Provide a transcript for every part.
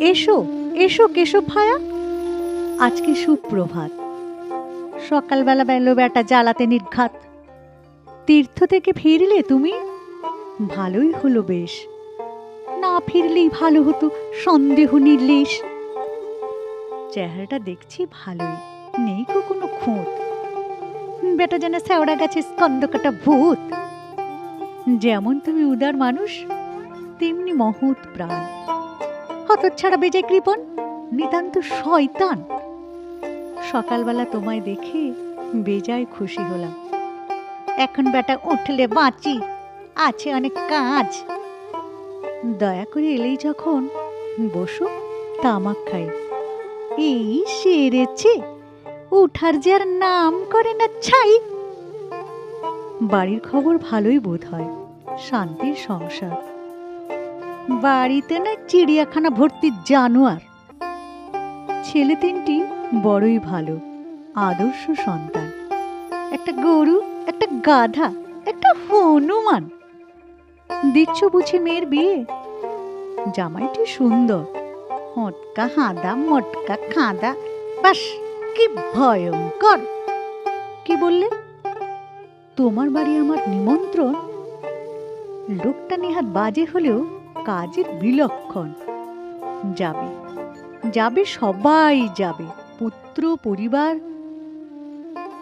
এসো এসো কেশব ভায়া। আজকে সুপ্রভাত। সকালবেলা বেলো বেটা জ্বালাতে নির্ঘাত। তীর্থ থেকে ফিরলে তুমি? ভালোই হলো বেশ। না ফিরলেই ভালো হতো, সন্দেহ নির্লেশ। চেহারাটা দেখছি ভালোই, নেই কো কোনো খুঁত। বেটা যেন শ্যাওড়া গাছে স্কন্দকাটা ভূত। যেমন তুমি উদার মানুষ, তেমনি মহৎ প্রাণ। হতচ্ছাড়া বেজে কৃপণ নিতান্ত শয়তান। সকালবেলা তোমায় দেখে বেজায় খুশি হলাম। এখন বেটা উঠলে বাঁচি, আছে অনেক কাজ। দয়া করে এলেই যখন বসো, তামাক খাই। এই সেরেছে, উঠার যে আর নাম করে না ছাই। বাড়ির খবর ভালোই বোধ হয়, শান্তির সংসার। বাড়িতে না চিড়িয়াখানা ভর্তি জানোয়ার। ছেলে তিনটি বড়ই ভালো, আদর্শ সন্তান। একটা গরু, একটা গাধা, একটা হনুমান। দিচ্ছ বুঝি মেয়ের বিয়ে? জামাইটি সুন্দর, হটকা হাঁদা, মটকা খাঁদা, বাস, কি ভয়ঙ্কর। কি বললে? তোমার বাড়ি আমার নিমন্ত্রণ। লোকটা নেহাত বাজে হলেও কাজের বিলক্ষণ। যাবে যাবে, সবাই যাবে, পুত্র, পরিবার।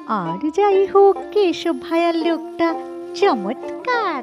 আর যাই হোক, কেশব ভাইয়ার লোকটা চমৎকার।